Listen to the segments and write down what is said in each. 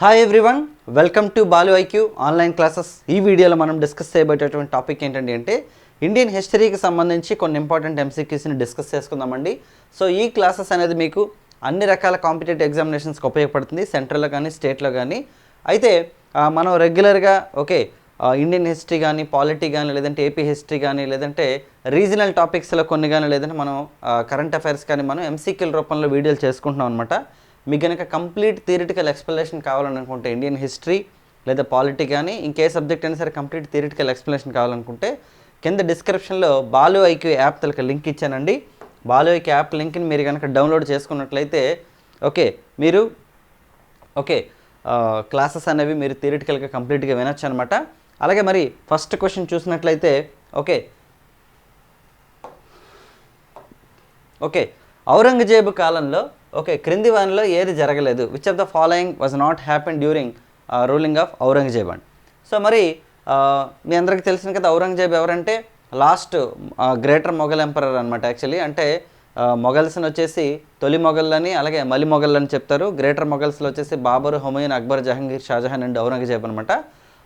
Hi everyone welcome to Balu IQ online classes ఈ వీడియోలో మనం డిస్కస్ చేయబోయేటటువంటి టాపిక్ ఏంటంటే అంటే ఇండియన్ హిస్టరీకి సంబంధించి కొన్ని ఇంపార్టెంట్ ఎంసీక్యూస్ని డిస్కస్ చేసుకుందామండి. సో ఈ క్లాసెస్ అనేది మీకు అన్ని రకాల కాంపిటేటివ్ ఎగ్జామినేషన్స్కి ఉపయోగపడుతుంది సెంట్రల్లో కానీ స్టేట్లో కానీ. అయితే మనం రెగ్యులర్గా ఓకే ఇండియన్ హిస్టరీ కానీ పాలిటీ కానీ లేదంటే ఏపీ హిస్టరీ కానీ లేదంటే రీజనల్ టాపిక్స్లో కొన్ని కానీ లేదంటే మనం కరెంట్ అఫైర్స్ కానీ మనం ఎంసీక్యూల రూపంలో వీడియోలు చేసుకుంటున్నాం అనమాట మీకు కనుక కంప్లీట్ థియరిటికల్ ఎక్స్ప్లెనేషన్ కావాలనుకుంటే ఇండియన్ హిస్టరీ లేదా పాలిటీ కానీ ఇంకే సబ్జెక్ట్ అయినా సరే కంప్లీట్ థియరిటికల్ ఎక్స్ప్లెనేషన్ కావాలనుకుంటే కింద డిస్క్రిప్షన్లో బాలు ఐక్యూ యాప్ తలక లింక్ ఇచ్చానండి. బాలు ఐక్యూ యాప్ లింక్ని మీరు కనుక డౌన్లోడ్ చేసుకున్నట్లయితే ఓకే మీరు ఓకే క్లాసెస్ అనేవి మీరు థియరిటికల్గా కంప్లీట్గా వినొచ్చు అనమాట అలాగే మరి ఫస్ట్ క్వశ్చన్ చూసినట్లయితే ఓకే ఓకే ఔరంగజేబు కాలంలో ఓకే క్రింది వానిలో ఏది జరగలేదు. Which of the following was not happen during ruling of Aurangzeb and so మరి uh, మీ అందరికీ తెలిసిన కదా ఔరంగజేబ్ ఎవరంటే లాస్ట్ గ్రేటర్ మొఘల్ ఎంపరర్ అనమాట యాక్చువల్లీ అంటే uh, మొఘల్స్ని వచ్చేసి తొలి మొఘల్లని అలాగే మలి మొఘల్లని చెప్తారు. గ్రేటర్ మొఘల్స్లో వచ్చేసి బాబర్ హుమయూన్ అక్బర్ జహంగీర్ షాజహాన్ అండ్ ఔరంగజేబ్ అనమాట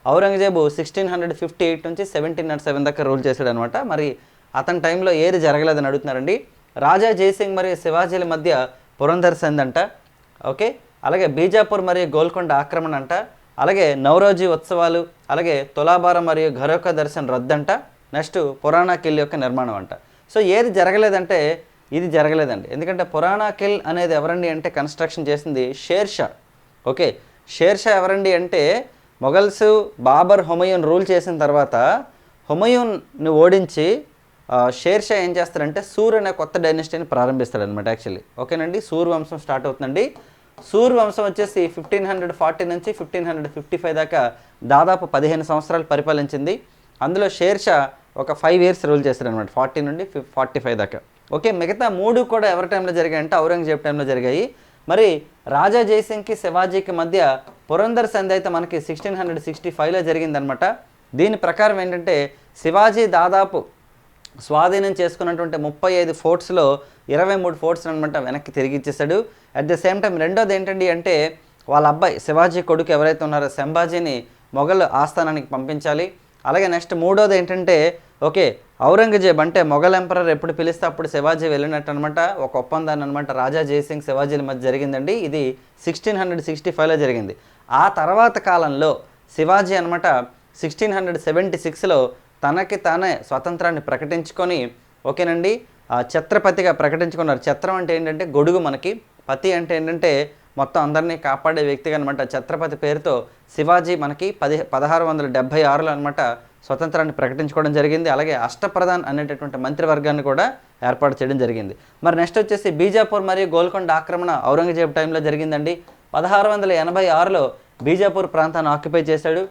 Aurangzeb sixteen hundred fifty eight నుంచి సెవెంటీన్ నాట్ సెవెన్ దాకా రూల్ చేశాడు అనమాట మరి అతని టైంలో ఏది జరగలేదని అడుగుతున్నారండి. రాజా జయసింగ్ మరియు శివాజీల మధ్య పురంధర్ సంద్ అంట ఓకే? అలాగే బీజాపూర్ మరియు గోల్కొండ ఆక్రమణ అంట అలాగే నవరోజీ ఉత్సవాలు అలాగే తులాభారం మరియు ఘరోక దర్శన్ రద్దంట. నెక్స్ట్ పురాణా కిల్ యొక్క నిర్మాణం అంట సో ఏది జరగలేదంటే ఇది జరగలేదండి. ఎందుకంటే పురాణా కిల్ అనేది ఎవరండి అంటే కన్స్ట్రక్షన్ చేసింది షేర్షా. ఓకే? షేర్షా ఎవరండి అంటే మొఘల్స్ బాబర్ హుమయూన్ రూల్ చేసిన తర్వాత హుమయూన్ని ఓడించి షేర్షా ఏం చేస్తారంటే సూర్ అనే కొత్త డైనెస్టీని ప్రారంభిస్తాడనమాట యాక్చువల్లీ ఓకేనండి? సూర్ వంశం స్టార్ట్ అవుతుందండి. సూర్ వంశం వచ్చేసి ఫిఫ్టీన్ హండ్రెడ్ ఫార్టీ నుంచి ఫిఫ్టీన్ హండ్రెడ్ ఫిఫ్టీ ఫైవ్ దాకా దాదాపు పదిహేను సంవత్సరాలు పరిపాలించింది. అందులో షేర్షా ఒక ఫైవ్ ఇయర్స్ రూల్ చేశారనమాట ఫార్టీ నుండి ఫార్టీ ఫైవ్ దాకా. ఓకే మిగతా మూడు కూడా ఎవరి టైంలో జరిగాయి అంటే ఔరంగజేబ్ టైంలో జరిగాయి. మరి రాజా జయసింగ్కి శివాజీకి మధ్య పురందర్ సంధి అయితే మనకి సిక్స్టీన్ హండ్రెడ్ సిక్స్టీ ఫైవ్లో జరిగిందనమాట దీని ప్రకారం ఏంటంటే శివాజీ దాదాపు స్వాధీనం చేసుకున్నటువంటి ముప్పై ఐదు ఫోర్ట్స్లో ఇరవై మూడు ఫోర్ట్స్ అనమాట వెనక్కి తిరిగి ఇచ్చేసాడు అట్ ద సేమ్ టైం రెండోది ఏంటండి అంటే వాళ్ళ అబ్బాయి శివాజీ కొడుకు ఎవరైతే ఉన్నారో శంభాజీని మొఘల్ ఆస్థానానికి పంపించాలి. అలాగే నెక్స్ట్ మూడోది ఏంటంటే ఓకే ఔరంగజేబ్ అంటే మొఘల్ ఎంపరర్ ఎప్పుడు పిలిస్తే అప్పుడు శివాజీ వెళ్ళినట్టు అనమాట. ఒక ఒప్పందాన్ని అనమాట రాజా జయసింగ్ శివాజీల మధ్య జరిగిందండి. ఇది సిక్స్టీన్ హండ్రెడ్ సిక్స్టీ ఫైవ్లో జరిగింది. ఆ తర్వాత కాలంలో శివాజీ అనమాట సిక్స్టీన్ హండ్రెడ్ సెవెంటీ సిక్స్లో తనకి తానే స్వతంత్రాన్ని ప్రకటించుకొని ఓకేనండి? ఆ ఛత్రపతిగా ప్రకటించుకున్నారు. ఛత్రం అంటే ఏంటంటే గొడుగు మనకి. పతి అంటే ఏంటంటే మొత్తం అందరినీ కాపాడే వ్యక్తిగా అనమాట ఛత్రపతి పేరుతో శివాజీ మనకి పది పదహారు వందల డెబ్భై ఆరులో అనమాట స్వతంత్రాన్ని ప్రకటించుకోవడం జరిగింది. అలాగే అష్టప్రధాన్ అనేటటువంటి మంత్రివర్గాన్ని కూడా ఏర్పాటు చేయడం జరిగింది. మరి నెక్స్ట్ వచ్చేసి బీజాపూర్ మరియు గోల్కొండ ఆక్రమణ ఔరంగజేబు టైంలో జరిగిందండి. పదహారు వందల ఎనభై ఆరులో బీజాపూర్ ప్రాంతాన్ని ఆక్యుపై చేశాడు.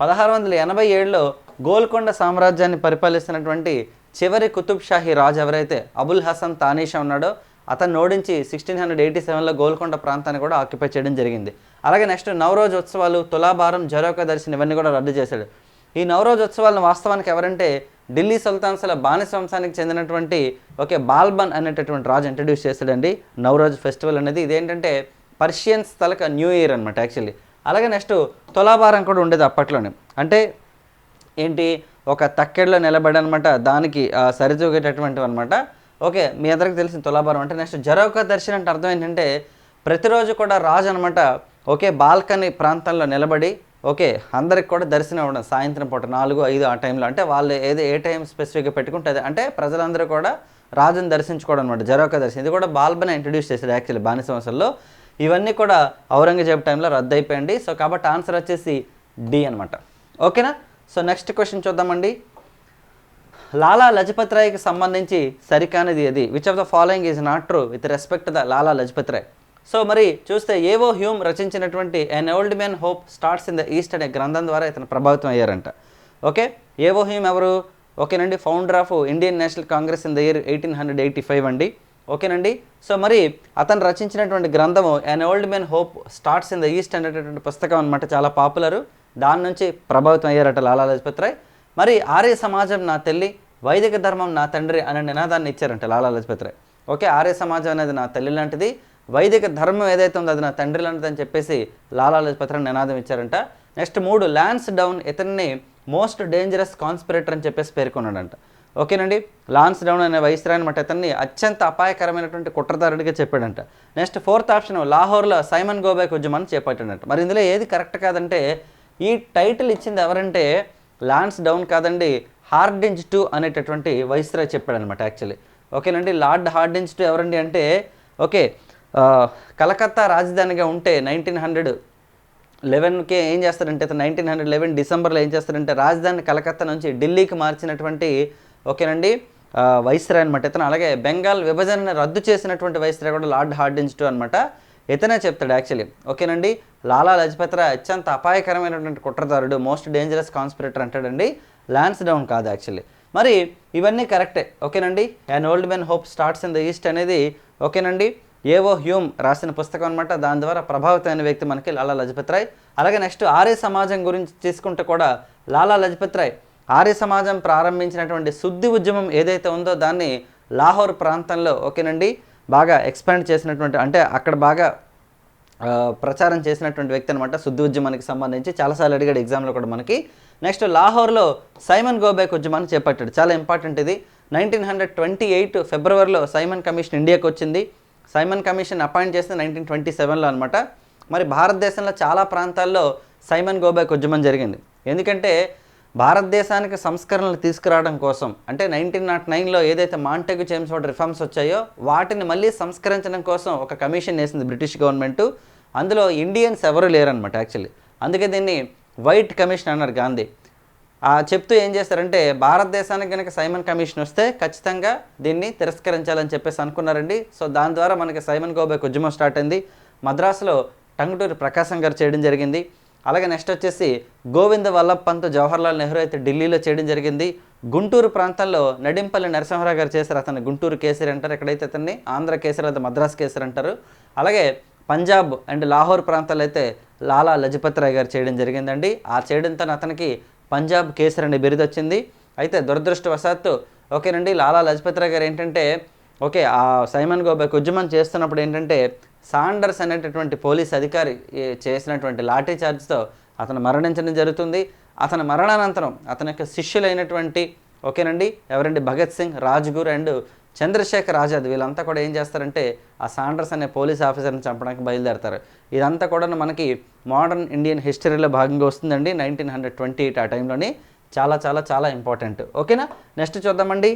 పదహారు వందల ఎనభై ఏడులో గోల్కొండ సామ్రాజ్యాన్ని పరిపాలిస్తున్నటువంటి చివరి కుతుబ్ షాహీ రాజు ఎవరైతే అబుల్ హసన్ తానీషా ఉన్నాడో అతను ఓడించి సిక్స్టీన్ హండ్రెడ్ ఎయిటీ సెవెన్లో గోల్కొండ ప్రాంతాన్ని కూడా ఆక్యుపై చేయడం జరిగింది. అలాగే నెక్స్ట్ నవరోజ్ ఉత్సవాలు తులాభారం జరోక దర్శనం ఇవన్నీ కూడా రద్దు చేశాడు. ఈ నవరోజ్ ఉత్సవాలను వాస్తవానికి ఎవరంటే ఢిల్లీ సుల్తాన్సల బానిస వంశానికి చెందినటువంటి ఓకే బాల్బన్ అనేటటువంటి రాజు ఇంట్రడ్యూస్ చేశాడండి. నవరోజ్ ఫెస్టివల్ అనేది ఇదేంటంటే పర్షియన్స్ తలక న్యూ ఇయర్ అనమాట యాక్చువల్లీ. అలాగే నెక్స్ట్ తులాభారం కూడా ఉండేది అప్పట్లోనే. అంటే ఏంటి? ఒక తక్కెడలో నిలబడి అనమాట దానికి ఆ, అనమాట ఓకే మీ అందరికి తెలిసిన తులాభారం. అంటే నెక్స్ట్ జరోక దర్శనం అంటే అర్థం ఏంటంటే ప్రతిరోజు కూడా రాజు అనమాట ఒకే బాల్కనీ ప్రాంతంలో నిలబడి ఓకే అందరికి కూడా దర్శనం ఇవ్వడం సాయంత్రం పూట నాలుగు ఐదు ఆ టైంలో. అంటే వాళ్ళు ఏదో ఏ టైం స్పెసిఫిక్గా పెట్టుకుంటే అంటే ప్రజలందరూ కూడా రాజుని దర్శించుకోవడం అనమాట జరోక దర్శనం. ఇది కూడా బాల్బన్ ఇంట్రడ్యూస్ చేశారు యాక్చువల్లీ బానిస వంశంలో ఇవన్నీ కూడా ఔరంగజేబ్ టైంలో రద్దు అయిపోయింది సో కాబట్టి ఆన్సర్ వచ్చేసి డి అనమాట ఓకేనా? సో నెక్స్ట్ క్వశ్చన్ చూద్దామండి. లాలా లజపత్ రాయ్కి సంబంధించి సరికానిది అది which of the following is not true with respect the Lala Lajpat Rai so మరి చూస్తే ఏవో హ్యూమ్ రచించినటువంటి an old man hope starts in the east అనే గ్రంథం ద్వారా ఇతను ప్రభావితం అయ్యారంట. ఓకే? ఏవో హ్యూమ్ ఎవరు? ఓకేనండి. Founder of Indian National Congress in the year eighteen hundred eighty five అండి. ఓకేనండి? సో మరి అతను రచించినటువంటి గ్రంథము an old men hope starts in the east అనేటటువంటి పుస్తకం అనమాట చాలా పాపులరు. దాని నుంచి ప్రభావితం అయ్యారట లాలా లజపత్ రాయ్. మరి ఆర్య సమాజం నా తల్లి వైదిక ధర్మం నా తండ్రి అనే నినాదాన్ని ఇచ్చారంట లాలా లజపత్ రాయ్. ఓకే ఆర్య సమాజం అనేది నా తల్లి లాంటిది వైదిక ధర్మం ఏదైతే ఉందో అది నా తండ్రి అని చెప్పేసి లాలా లజపత్ రాయ్ నినాదం ఇచ్చారంట. నెక్స్ట్ మూడు ల్యాన్స్ డౌన్ ఇతన్ని మోస్ట్ డేంజరస్ కాన్స్పిరేటర్ అని చెప్పేసి పేర్కొన్నాడంట. ఓకేనండి. లాన్స్ డౌన్ అనే వైస్రాయన్ అనమాట అతన్ని అత్యంత అపాయకరమైనటువంటి కుట్రదారుడిగా చెప్పాడంట. నెక్స్ట్ ఫోర్త్ ఆప్షన్ లాహోర్లో సైమన్ గోబాక్ ఉద్యమాన్ని చేపట్టాడంట మరి ఇందులో ఏది కరెక్ట్ కాదంటే ఈ టైటిల్ ఇచ్చింది ఎవరంటే లాన్స్ డౌన్ కాదండి హార్డింజ్ టూ అనేటటువంటి వైస్రాయ్ చెప్పాడనమాట యాక్చువల్లీ. ఓకేనండి లార్డ్ హార్డింజ్ టు ఎవరండి అంటే ఓకే కలకత్తా రాజధానిగా ఉంటే నైన్టీన్ హండ్రెడ్ లెవెన్కే ఏం చేస్తారంటే నైన్టీన్ హండ్రెడ్ లెవెన్ డిసెంబర్లో ఏం చేస్తారంటే రాజధాని కలకత్తా నుంచి ఢిల్లీకి మార్చినటువంటి ఓకేనండి. వైస్రాయ్ అనమాట ఇతను. అలాగే బెంగాల్ విభజనని రద్దు చేసినటువంటి వైస్రాయ్ కూడా లార్డ్ హార్డింజ్ టూ అనమాట ఇతనే చెప్తాడు యాక్చువల్లీ. ఓకేనండి. లాలా లజపత్ రాయ్ అత్యంత అపాయకరమైనటువంటి కుట్రదారుడు మోస్ట్ డేంజరస్ కాన్స్పిరేటర్ అంటాడండి. ల్యాన్స్ డౌన్ కాదు యాక్చువల్లీ. మరి ఇవన్నీ కరెక్టే. ఓకేనండి. And old men hope starts in the east అనేది ఓకేనండి. ఏవో హ్యూమ్ రాసిన పుస్తకం అనమాట దాని ద్వారా ప్రభావితమైన వ్యక్తి మనకి లాలా లజపత్ రాయ్ అలాగే నెక్స్ట్ ఆర్య సమాజం గురించి తీసుకుంటే కూడా లాలా లజపత్ రాయ్ ఆర్య సమాజం ప్రారంభించినటువంటి శుద్ధి ఉద్యమం ఏదైతే ఉందో దాన్ని లాహోర్ ప్రాంతంలో ఓకేనండి బాగా ఎక్స్పాండ్ చేసినటువంటి అంటే అక్కడ బాగా ప్రచారం చేసినటువంటి వ్యక్తి అనమాట శుద్ధి ఉద్యమానికి సంబంధించి. చాలాసార్లు అడిగాడు ఎగ్జామ్లో కూడా మనకి. నెక్స్ట్ లాహోర్లో సైమన్ గోబేక్ ఉద్యమాన్ని చేపట్టాడు. చాలా ఇంపార్టెంట్ ఇది. నైన్టీన్ హండ్రెడ్ ట్వంటీ ఎయిట్ ఫిబ్రవరిలో సైమన్ కమిషన్ ఇండియాకి వచ్చింది. సైమన్ కమిషన్ అపాయింట్ చేసింది నైన్టీన్ ట్వంటీ సెవెన్లో అనమాట మరి భారతదేశంలో చాలా ప్రాంతాల్లో సైమన్ గోబేక్ ఉద్యమం జరిగింది. ఎందుకంటే భారతదేశానికి సంస్కరణలు తీసుకురావడం కోసం అంటే నైన్టీన్ నాట్ నైన్లో ఏదైతే మాంటెగు జేమ్స్ వాటి రిఫార్మ్స్ వచ్చాయో వాటిని మళ్ళీ సంస్కరించడం కోసం ఒక కమిషన్ వేసింది బ్రిటిష్ గవర్నమెంట్. అందులో ఇండియన్స్ ఎవరు లేరనమాట యాక్చువల్లీ. అందుకే దీన్ని వైట్ కమిషన్ అన్నారు గాంధీ. ఆ చెప్తూ ఏం చేస్తారంటే భారతదేశానికి కనుక సైమన్ కమిషన్ వస్తే ఖచ్చితంగా దీన్ని తిరస్కరించాలని చెప్పేసి అనుకున్నారండి. సో దాని ద్వారా మనకి సైమన్ గోబేక్ ఉద్యమం స్టార్ట్ అయింది. మద్రాసులో టంగుటూరి ప్రకాశం గారు చేయడం జరిగింది. అలాగే నెక్స్ట్ వచ్చేసి గోవింద వల్లభ్ పంత్ జవహర్లాల్ నెహ్రూ అయితే ఢిల్లీలో చేయడం జరిగింది. గుంటూరు ప్రాంతంలో నడింపల్లి నరసింహరావు గారు చేశారు. అతన్ని గుంటూరు కేసరి అంటారు. ఎక్కడైతే అతన్ని? ఆంధ్ర కేసరి అయితే మద్రాస్ కేసరి అంటారు. అలాగే పంజాబ్ అండ్ లాహోర్ ప్రాంతాల్లో అయితే లాలా లజపత్ రాయ్ గారు చేయడం జరిగిందండి. ఆ చేయడంతో అతనికి పంజాబ్ కేసరి అనే బిరుదు వచ్చింది. అయితే దురదృష్టవశాత్తు ఓకేనండి లాలా లజపత్ రాయ్ గారు ఏంటంటే ఓకే ఆ సైమన్ గోబెక్ ఉద్యమం చేస్తున్నప్పుడు ఏంటంటే సాండర్స్ అనేటటువంటి పోలీస్ అధికారి చేసినటువంటి లాఠీ చార్జ్తో అతను మరణించడం జరుగుతుంది. అతని మరణానంతరం అతని యొక్క శిష్యులైనటువంటి ఓకేనండి ఎవరండి? భగత్ సింగ్ రాజ్గుర్ అండ్ చంద్రశేఖర్ ఆజాద్ వీళ్ళంతా కూడా ఏం చేస్తారంటే ఆ సాండర్స్ అనే పోలీస్ ఆఫీసర్ని చంపడానికి బయలుదేరతారు. ఇదంతా కూడా మనకి మోడర్న్ ఇండియన్ హిస్టరీలో భాగంగా వస్తుందండి నైన్టీన్ హండ్రెడ్ ట్వంటీ ఎయిట్ ఆ టైంలోని. చాలా చాలా చాలా ఇంపార్టెంట్. ఓకేనా? నెక్స్ట్ చూద్దామండి.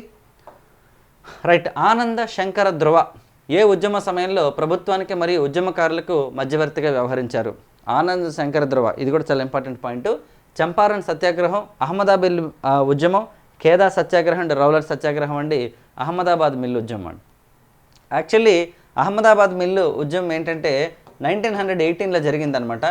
రైట్ ఆనంద శంకర ధ్రువ. ఏ ఉద్యమ సమయంలో ప్రభుత్వానికి మరియు ఉద్యమకారులకు మధ్యవర్తిగా వ్యవహరించారు? ఆనంద్ శంకర ధ్రువ. ఇది కూడా చాలా ఇంపార్టెంట్ పాయింట్. చంపారన్ సత్యాగ్రహం అహ్మదాబాద్ ఉద్యమం ఖేదా సత్యాగ్రహం అండ్ రౌలర్ సత్యాగ్రహం అండి అహ్మదాబాద్ మిల్లు ఉద్యమం. అండి యాక్చువల్లీ అహ్మదాబాద్ మిల్లు ఉద్యమం ఏంటంటే నైన్టీన్ హండ్రెడ్ ఎయిటీన్లో జరిగిందనమాట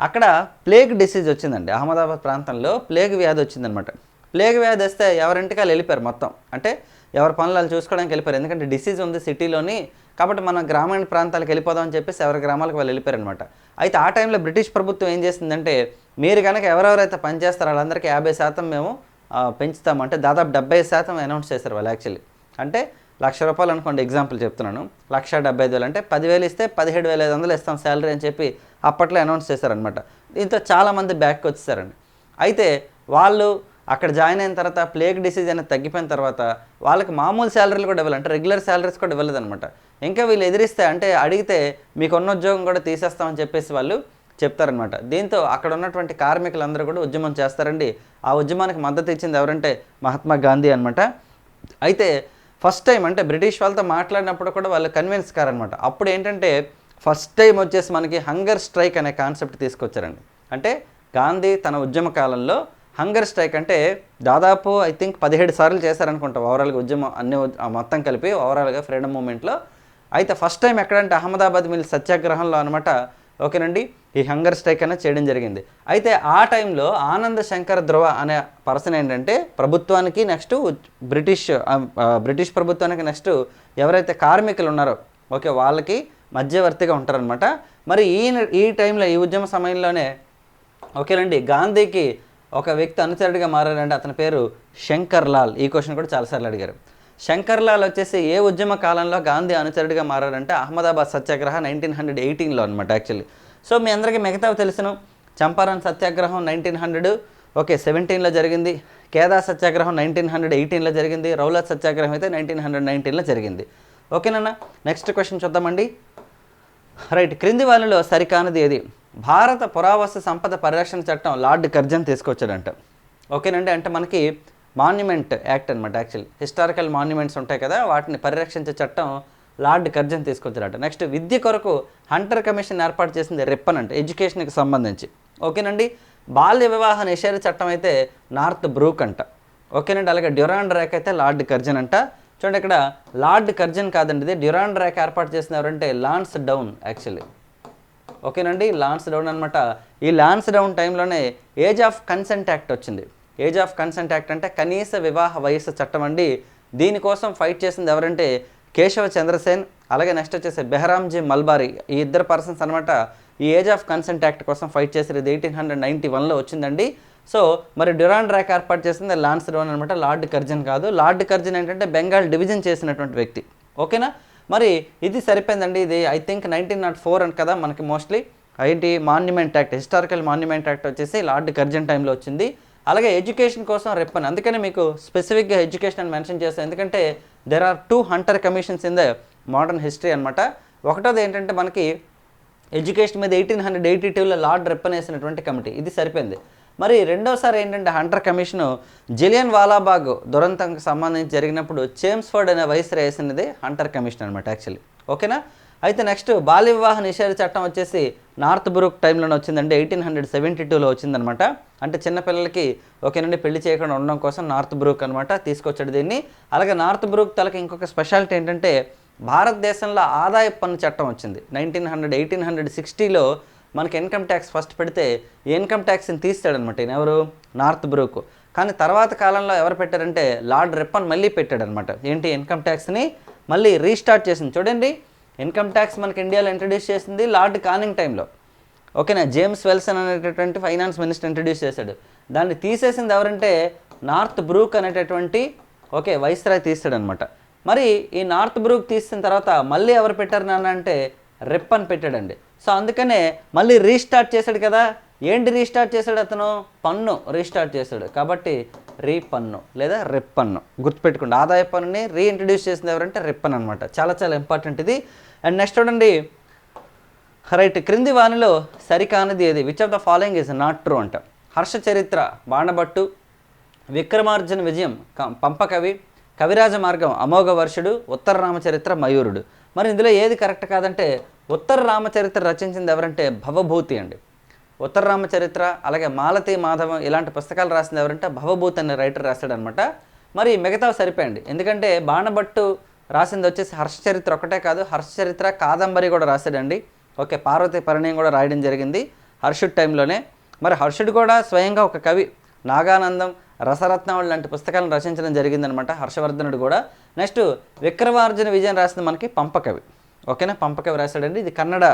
అక్కడ ప్లేగ్ డిసీజ్ వచ్చిందండి. అహ్మదాబాద్ ప్రాంతంలో ప్లేగ్ వ్యాధి వచ్చిందనమాట ప్లేగ్ వ్యాధి వస్తే ఎవరింటికి వాళ్ళు వెళ్ళిపోయారు మొత్తం. అంటే ఎవరి పనులు వాళ్ళు చూసుకోవడానికి వెళ్ళిపోయారు. ఎందుకంటే డిసీజ్ ఉంది సిటీలోని. కాబట్టి మనం గ్రామీణ ప్రాంతాలకు వెళ్ళిపోదాం అని చెప్పేసి ఎవరి గ్రామాలకు వాళ్ళు వెళ్ళిపోయారు అనమాట అయితే ఆ టైంలో బ్రిటిష్ ప్రభుత్వం ఏం చేసిందంటే మీరు కనుక ఎవరెవరైతే పనిచేస్తారో వాళ్ళందరికీ యాభై శాతం మేము ఆ, పెంచుతాము. అంటే దాదాపు డెబ్బై శాతం అనౌన్స్ చేశారు వాళ్ళు యాక్చువల్లీ. అంటే లక్ష రూపాయలు అనుకోండి ఎగ్జాంపుల్ చెప్తున్నాను. లక్ష డెబ్బై ఐదు వేలు అంటే పదివేలు ఇస్తే పదిహేడు వేల ఐదు వందలు ఇస్తాం శాలరీ అని చెప్పి అప్పట్లో అనౌన్స్ చేశారనమాట దీంతో చాలామంది బ్యాక్కి వచ్చేసారండి అయితే వాళ్ళు అక్కడ జాయిన్ అయిన తర్వాత ప్లేగ్ డిసీజ్ అనేది తగ్గిపోయిన తర్వాత వాళ్ళకి మామూలు శాలరీలు కూడా ఇవ్వాలి అంటే రెగ్యులర్ శాలరీస్ కూడా ఇవ్వలేదు అనమాట ఇంకా వీళ్ళు ఎదిరిస్తే అంటే అడిగితే మీకు ఉన్న ఉద్యోగం కూడా తీసేస్తామని చెప్పేసి వాళ్ళు చెప్తారనమాట దీంతో అక్కడ ఉన్నటువంటి కార్మికులందరూ కూడా ఉద్యమం చేస్తారండి. ఆ ఉద్యమానికి మద్దతు ఇచ్చింది ఎవరంటే మహాత్మా గాంధీ అనమాట అయితే ఫస్ట్ టైం అంటే బ్రిటిష్ వాళ్ళతో మాట్లాడినప్పుడు కూడా వాళ్ళు కన్విన్స్ కారనమాట అప్పుడు ఏంటంటే ఫస్ట్ టైం వచ్చేసి మనకి హంగర్ స్ట్రైక్ అనే కాన్సెప్ట్ తీసుకొచ్చారండి. అంటే గాంధీ తన ఉద్యమ కాలంలో హంగర్ స్ట్రైక్ అంటే దాదాపు ఐ థింక్ పదిహేడు సార్లు చేశారనుకుంటా ఓవరాల్గా ఉద్యమం అన్ని మొత్తం కలిపి ఓవరాల్గా ఫ్రీడమ్ మూమెంట్లో. అయితే ఫస్ట్ టైం ఎక్కడంటే అహ్మదాబాద్ మిల్ సత్యాగ్రహంలో అనమాట ఓకేనండి? ఈ హంగర్ స్ట్రైక్ అనేది చేయడం జరిగింది. అయితే ఆ టైంలో ఆనంద శంకర్ ధ్రువ అనే పర్సన్ ఏంటంటే ప్రభుత్వానికి నెక్స్ట్ బ్రిటిష్ బ్రిటిష్ ప్రభుత్వానికి నెక్స్ట్ ఎవరైతే కార్మికులు ఉన్నారో ఓకే వాళ్ళకి మధ్యవర్తిగా ఉంటారనమాట మరి ఈ ఈ టైంలో ఈ ఉద్యమ సమయంలోనే ఓకేనండి గాంధీకి ఒక వ్యక్తి అనుచరుడిగా మారాలంటే అతని పేరు శంకర్ లాల్ ఈ క్వశ్చన్ కూడా చాలాసార్లు అడిగారు. శంకర్లాల్ వచ్చేసి ఏ ఉద్యమ కాలంలో గాంధీ అనుచరుడిగా మారారంటే అహ్మదాబాద్ సత్యాగ్రహ నైన్టీన్ హండ్రెడ్ ఎయిటీన్లో అనమాట యాక్చువల్లీ. సో మీ అందరికీ మిగతావి తెలుసును. చంపారన్ సత్యాగ్రహం నైన్టీన్ హండ్రెడ్ ఓకే సెవెంటీన్లో జరిగింది. కేదా సత్యాగ్రహం నైన్టీన్ హండ్రెడ్ ఎయిటీన్లో జరిగింది. రౌలత్ సత్యాగ్రహం అయితే నైన్టీన్ హండ్రెడ్ నైన్టీన్లో జరిగింది. ఓకేనా నెక్స్ట్ క్వశ్చన్ చూద్దామండి. రైట్ క్రింది వాళ్ళలో సరికానది ఏది? భారత పురావస్తు సంపద పరిరక్షణ చట్టం లార్డ్ కర్జన్ తీసుకొచ్చాడంట. ఓకేనండి? అంటే మనకి మాన్యుమెంట్ యాక్ట్ అనమాట యాక్చువల్. హిస్టారికల్ మాన్యుమెంట్స్ ఉంటాయి కదా వాటిని పరిరక్షించే చట్టం లార్డ్ కర్జన్ తీసుకొచ్చాడట. నెక్స్ట్ విద్య కొరకు హంటర్ కమిషన్ ఏర్పాటు చేసింది రిప్పన్ అంటే ఎడ్యుకేషన్కి సంబంధించి. ఓకేనండి? బాల్య వివాహ నిషేధ చట్టం అయితే నార్త్ బ్రూక్ అంట. ఓకేనండి? అలాగే డ్యూరాండ్ రేక్ అయితే లార్డ్ కర్జన్ అంట. చూడండి ఇక్కడ లార్డ్ కర్జన్ కాదండి ఇది. డ్యూరాండ్ రేక్ ఏర్పాటు చేసిన ఎవరంటే లాన్స్ డౌన్ యాక్చువల్లీ. ఓకేనండి లాన్స్ డౌన్ అనమాట ఈ లాన్స్ డౌన్ టైంలోనే ఏజ్ ఆఫ్ కన్సెంట్ యాక్ట్ వచ్చింది. ఏజ్ ఆఫ్ కన్సెంట్ యాక్ట్ అంటే కనీస వివాహ వయస్సు చట్టం అండి. దీనికోసం ఫైట్ చేసింది ఎవరంటే కేశవ చంద్రసేన్ అలాగే నెక్స్ట్ వచ్చేసి బెహరాంజీ మల్బారీ. ఈ ఇద్దరు పర్సన్స్ అనమాట ఈ ఏజ్ ఆఫ్ కన్సెంట్ యాక్ట్ కోసం ఫైట్ చేసేది ఇది ఎయిటీన్ హండ్రెడ్ నైంటీ వన్లో వచ్చిందండి. సో మరి డ్యూరాన్ ర్యాక్ ఏర్పాటు చేసింది లాన్స్ డౌన్ అనమాట లార్డ్ కర్జన్ కాదు. లార్డ్ కర్జన్ ఏంటంటే బెంగాల్ డివిజన్ చేసినటువంటి వ్యక్తి. ఓకేనా? మరి ఇది సరిపోయిందండి. ఇది I think nineteen nought four అని కదా మనకి మోస్ట్లీ ఏంటి monument act historical monument act వచ్చేసి లార్డ్ కర్జన్ టైంలో వచ్చింది. అలాగే ఎడ్యుకేషన్ కోసం రెప్పని. అందుకనే మీకు స్పెసిఫిక్గా ఎడ్యుకేషన్ అని మెన్షన్ చేస్తాను ఎందుకంటే there are two Hunter commissions in the modern history అనమాట ఒకటోది ఏంటంటే మనకి ఎడ్యుకేషన్ మీద ఎయిటీన్ హండ్రెడ్ ఎయిటీ టూలో లార్డ్ రెప్పన్ వేసినటువంటి కమిటీ ఇది సరిపోయింది. మరి రెండోసారి ఏంటంటే హంటర్ కమిషన్ జిలియన్ వాలాబాగ్ దురంతంకి సంబంధించి జరిగినప్పుడు చేమ్స్ఫర్డ్ అనే వయస్ వేసినది హంటర్ కమిషన్ అనమాట యాక్చువల్లీ ఓకేనా? అయితే నెక్స్ట్ బాల్య వివాహ నిషేధ చట్టం వచ్చేసి నార్త్ బ్రూక్ టైంలోనే వచ్చిందండి ఎయిటీన్ హండ్రెడ్ సెవెంటీ టూలో వచ్చిందనమాట అంటే చిన్నపిల్లలకి ఓకేనండి పెళ్ళి చేయకుండా ఉండడం కోసం నార్త్ బ్రూక్ అనమాట తీసుకొచ్చాడు దీన్ని. అలాగే నార్త్ బ్రూక్ తలకి ఇంకొక స్పెషాలిటీ ఏంటంటే భారతదేశంలో ఆదాయ పన్ను చట్టం వచ్చింది నైన్టీన్ హండ్రెడ్ ఎయిటీన్ హండ్రెడ్ సిక్స్టీలో మనకి ఇన్కమ్ ట్యాక్స్ ఫస్ట్ పెడితే ఇన్కమ్ ట్యాక్స్ని తీస్తాడనమాట ఈయన ఎవరు? Northbrook. కానీ తర్వాత కాలంలో ఎవరు పెట్టారంటే లార్డ్ రెప్పన్ మళ్ళీ పెట్టాడనమాట. ఏంటి? ఇన్కమ్ ట్యాక్స్ని మళ్ళీ రీస్టార్ట్ చేసింది. చూడండి ఇన్కమ్ ట్యాక్స్ మనకి ఇండియాలో ఇంట్రడ్యూస్ చేసింది లార్డ్ కానింగ్ టైంలో. ఓకేనా? జేమ్స్ వెల్సన్ అనేటటువంటి ఫైనాన్స్ మినిస్టర్ ఇంట్రడ్యూస్ చేశాడు. దాన్ని తీసేసింది ఎవరంటే నార్త్ బ్రూక్ అనేటటువంటి ఓకే వైస్రాయ్ తీస్తాడనమాట. మరి ఈ నార్త్ బ్రూక్ తీసిన తర్వాత మళ్ళీ ఎవరు పెట్టారు నాన్న అంటే రిప్పన్ పెట్టాడండి. సో అందుకనే మళ్ళీ రీస్టార్ట్ చేశాడు కదా. ఏంటి రీస్టార్ట్ చేశాడు అతను? పన్ను. రీస్టార్ట్ చేశాడు. కాబట్టి రీ పన్ను లేదా రెప్పన్ను. గుర్తుపెట్టుకోండి. ఆదాయ పన్నుని రీఇంట్రడ్యూస్ చేసింది ఎవరంటే రెప్పన్ అనమాట చాలా చాలా ఇంపార్టెంట్ ఇది. అండ్ నెక్స్ట్ చూడండి. రైట్. క్రింది వానిలో సరికానిది ఏది? Which of the following is not true అంట. హర్ష చరిత్ర బాణభట్టు విక్రమార్జున విజయం క- పంపకవి కవిరాజ మార్గం అమోఘ వర్షుడు ఉత్తర రామచరిత్ర మయూరుడు. మరి ఇందులో ఏది కరెక్ట్ కాదంటే ఉత్తర రామచరిత్ర రచించింది ఎవరంటే భవభూతి అండి. ఉత్తర రామచరిత్ర అలాగే మాలతి మాధవం ఇలాంటి పుస్తకాలు రాసింది ఎవరంటే భవభూతి అనే రైటర్ రాశాడనమాట. మరి మిగతా సరిపోయండి. ఎందుకంటే బాణభట్టు రాసింది వచ్చేసి హర్ష చరిత్ర ఒకటే కాదు హర్ష చరిత్ర కాదంబరి కూడా రాశాడండి. ఓకే పార్వతి పరిణయం కూడా రాయడం జరిగింది హర్షుడ్ టైంలోనే మరి హర్షుడు కూడా స్వయంగా ఒక కవి నాగానందం రసరత్నం లాంటి పుస్తకాలను రచించడం జరిగిందనమాట హర్షవర్ధనుడు కూడా. నెక్స్ట్ విక్రమార్జున విజయం రాసింది మనకి పంపకవి. ఓకేనా? పంపకవి రాశాడండి. ఇది కన్నడ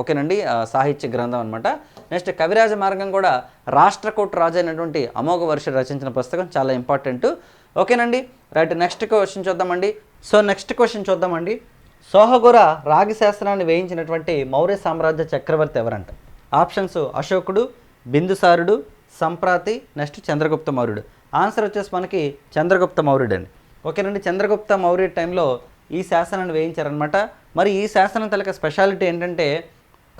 ఓకేనండి. సాహిత్య గ్రంథం అనమాట నెక్స్ట్ కవిరాజ మార్గం కూడా రాష్ట్రకూట రాజు అయినటువంటి అమోఘ వర్ష రచించిన పుస్తకం చాలా ఇంపార్టెంట్. ఓకేనండి? రైట్ నెక్స్ట్ క్వశ్చన్ చూద్దామండి. సో నెక్స్ట్ క్వశ్చన్ చూద్దామండి. సోహగుర రాగి శాస్త్రాన్ని వేయించినటువంటి మౌర్య సామ్రాజ్య చక్రవర్తి ఎవరంట? ఆప్షన్స్ అశోకుడు బిందుసారుడు సంప్రాతి నెక్స్ట్ చంద్రగుప్త మౌర్యుడు. ఆన్సర్ వచ్చేసి మనకి చంద్రగుప్త మౌర్యుడు అండి ఓకేనండి? చంద్రగుప్త మౌర్య టైంలో ఈ శాసనాన్ని వేయించారనమాట మరి ఈ శాసనం తలక స్పెషాలిటీ ఏంటంటే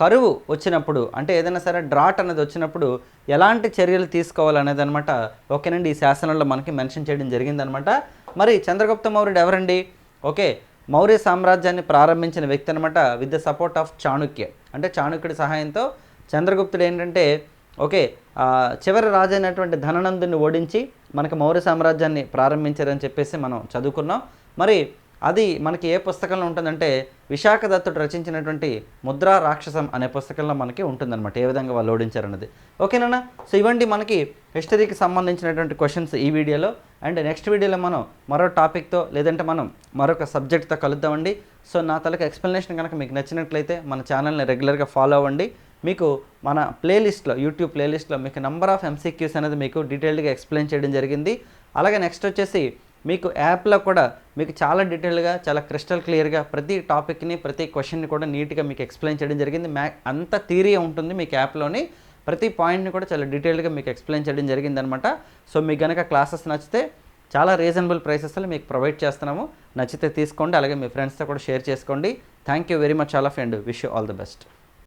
కరువు వచ్చినప్పుడు అంటే ఏదైనా సరే డ్రాట్ అనేది వచ్చినప్పుడు ఎలాంటి చర్యలు తీసుకోవాలనేది అనమాట ఓకేనండి. ఈ శాసనంలో మనకి మెన్షన్ చేయడం జరిగిందనమాట మరి చంద్రగుప్త మౌర్యుడు ఎవరండి? ఓకే మౌర్య సామ్రాజ్యాన్ని ప్రారంభించిన వ్యక్తి అనమాట with the support of Chanakya. అంటే చాణుక్యుడి సహాయంతో చంద్రగుప్తుడు ఏంటంటే ఓకే చివరి రాజు అయినటువంటి ధననందుని ఓడించి మనకు మౌర్య సామ్రాజ్యాన్ని ప్రారంభించారని చెప్పేసి మనం చదువుకున్నాం. మరి అది మనకి ఏ పుస్తకంలో ఉంటుందంటే విశాఖ దత్తుడు రచించినటువంటి ముద్రా రాక్షసం అనే పుస్తకంలో మనకి ఉంటుందన్నమాట ఏ విధంగా వాళ్ళు ఓడించారన్నది. ఓకేనా సో ఇవ్వండి మనకి హిస్టరీకి సంబంధించినటువంటి క్వశ్చన్స్ ఈ వీడియోలో. అండ్ నెక్స్ట్ వీడియోలో మనం మరో టాపిక్తో లేదంటే మనం మరొక సబ్జెక్ట్తో కలుద్దామండి. సో నా తలకు ఎక్స్ప్లెనేషన్ కనుక మీకు నచ్చినట్లయితే మన ఛానల్ని రెగ్యులర్గా ఫాలో అవ్వండి. మీకు మన ప్లేలిస్ట్లో యూట్యూబ్ ప్లేలిస్ట్లో మీకు నెంబర్ ఆఫ్ ఎంసీక్యూస్ అనేది మీకు డీటెయిల్డ్గా ఎక్స్ప్లెయిన్ చేయడం జరిగింది. అలాగే నెక్స్ట్ వచ్చేసి మీకు యాప్లో కూడా మీకు చాలా డీటెయిల్గా చాలా క్రిస్టల్ క్లియర్గా ప్రతి టాపిక్ని ప్రతి క్వశ్చన్ని కూడా నీట్గా మీకు ఎక్స్ప్లెయిన్ చేయడం జరిగింది. మ్యా అంత థీరీ ఉంటుంది మీకు యాప్లోని ప్రతి పాయింట్ని కూడా చాలా డీటెయిల్గా మీకు ఎక్స్ప్లెయిన్ చేయడం జరిగిందనమాట. సో మీకు కనుక క్లాసెస్ నచ్చితే చాలా రీజనబుల్ ప్రైసెస్లో మీకు ప్రొవైడ్ చేస్తున్నాము. నచ్చితే తీసుకోండి అలాగే మీ ఫ్రెండ్స్తో కూడా షేర్ చేసుకోండి. Thank you very much all of and wish you all the best.